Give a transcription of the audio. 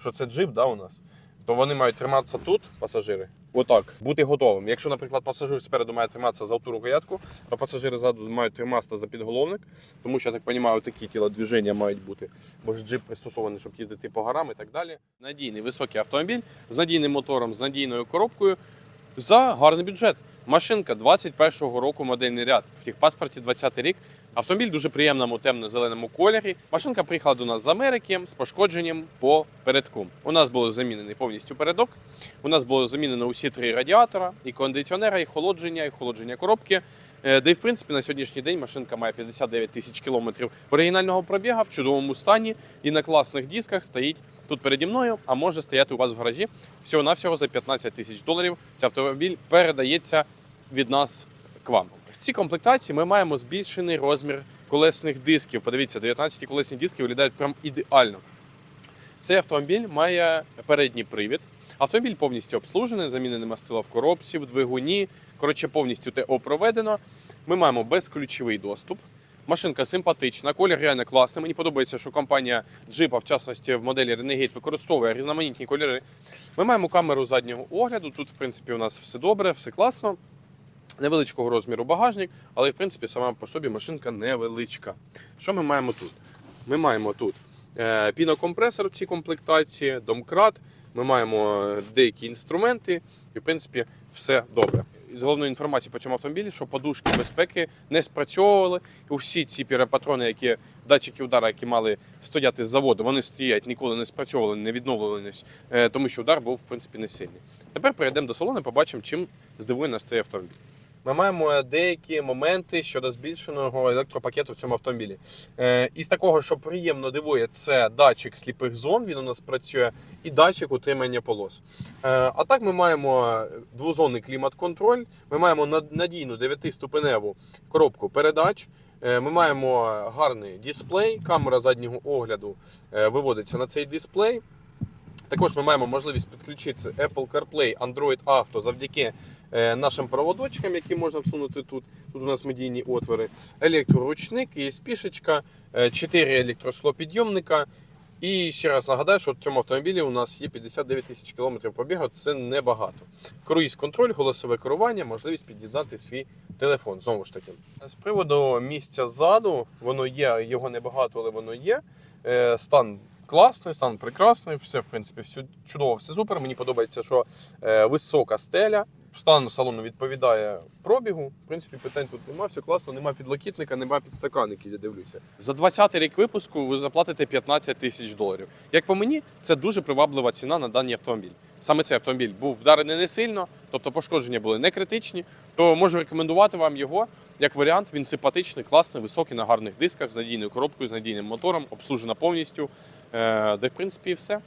що це джип, да, у нас, то вони мають триматися тут, пасажири. Отак, бути готовим. Якщо, наприклад, пасажир спереду має триматися за ту рукоятку, то пасажири ззаду мають триматися за підголовник, тому що я так розумію, такі тілодвіження мають бути. Бо ж джип пристосований, щоб їздити по горам і так далі. Надійний високий автомобіль з надійним мотором, з надійною коробкою за гарний бюджет. Машинка 21-го року модельний ряд. В техпаспорті 20-й рік. Автомобіль дуже приємному темно-зеленому кольорі. Машинка приїхала до нас з Америки з пошкодженням по передку. У нас було замінений повністю передок. У нас було замінено усі три радіатора, і кондиціонера, і холодження, і холодження коробки. Е, Де, в принципі, на сьогоднішній день машинка має 59 тисяч кілометрів оригінального пробіга в чудовому стані і на класних дисках стоїть тут переді мною, а може стояти у вас в гаражі. Всього-навсього за 15 тисяч доларів. Цей автомобіль передається від нас к вам. В цій комплектації ми маємо збільшений розмір колесних дисків. Подивіться, 19 колесні диски виглядають прям ідеально. Цей автомобіль має передній привід. Автомобіль повністю обслужений, замінене мастило в коробці, в двигуні. Коротше, повністю ТО проведено. Ми маємо безключовий доступ. Машинка симпатична, колір реально класний. Мені подобається, що компанія Jeep, в частності в моделі Renegade, використовує різноманітні кольори. Ми маємо камеру заднього огляду. Тут, в принципі, у нас все добре, все класно. Невеличкого розміру багажник, але в принципі сама по собі машинка невеличка. Що ми маємо тут? Ми маємо тут е, пінокомпресор в цій комплектації, домкрат. Ми маємо е, деякі інструменти, і в принципі все добре. З головної інформації по цьому автомобілі, що подушки безпеки не спрацьовували. Усі ці піропатрони, які датчики удара, які мали стояти з заводу, вони стоять, ніколи не спрацьовували, не відновлювались, е, тому що удар був в принципі не сильний. Тепер перейдемо до салону, побачимо, чим здивує нас цей автомобіль. Ми маємо деякі моменти щодо збільшеного електропакету в цьому автомобілі. Е, із такого, що приємно дивує, це датчик сліпих зон. Він у нас працює, і датчик утримання полос. Е, а так ми маємо двозонний клімат-контроль. Ми маємо надійну 9-ступеневу коробку передач. Е, Ми маємо гарний дисплей, камера заднього огляду виводиться на цей дисплей. Також ми маємо можливість підключити Apple CarPlay, Android Auto завдяки нашим проводочкам, які можна всунути тут. Тут у нас медійні отвори, електроручник, є спішечка, 4 електрослопідйомника. І ще раз нагадаю, що в цьому автомобілі у нас є 59 тисяч кілометрів пробігу, це небагато. Круїз контроль, голосове керування, можливість під'єднати свій телефон. Знову ж таки. З приводу місця ззаду, воно є, його небагато, але воно є. Е, Стан класний, стан прекрасний, все в принципі все чудово, все супер. Мені подобається, що е, висока стеля. Стан салону відповідає пробігу. В принципі, питань тут немає, все класно, немає підлокітника, немає підстаканників, я дивлюся. За 20-й рік випуску ви заплатите 15 тисяч доларів. Як по мені, це дуже приваблива ціна на даний автомобіль. Саме цей автомобіль був вдарений не сильно, тобто пошкодження були не критичні. То можу рекомендувати вам його як варіант. Він симпатичний, класний, високий на гарних дисках з надійною коробкою, з надійним мотором, обслужена повністю. Е, Де в принципі все.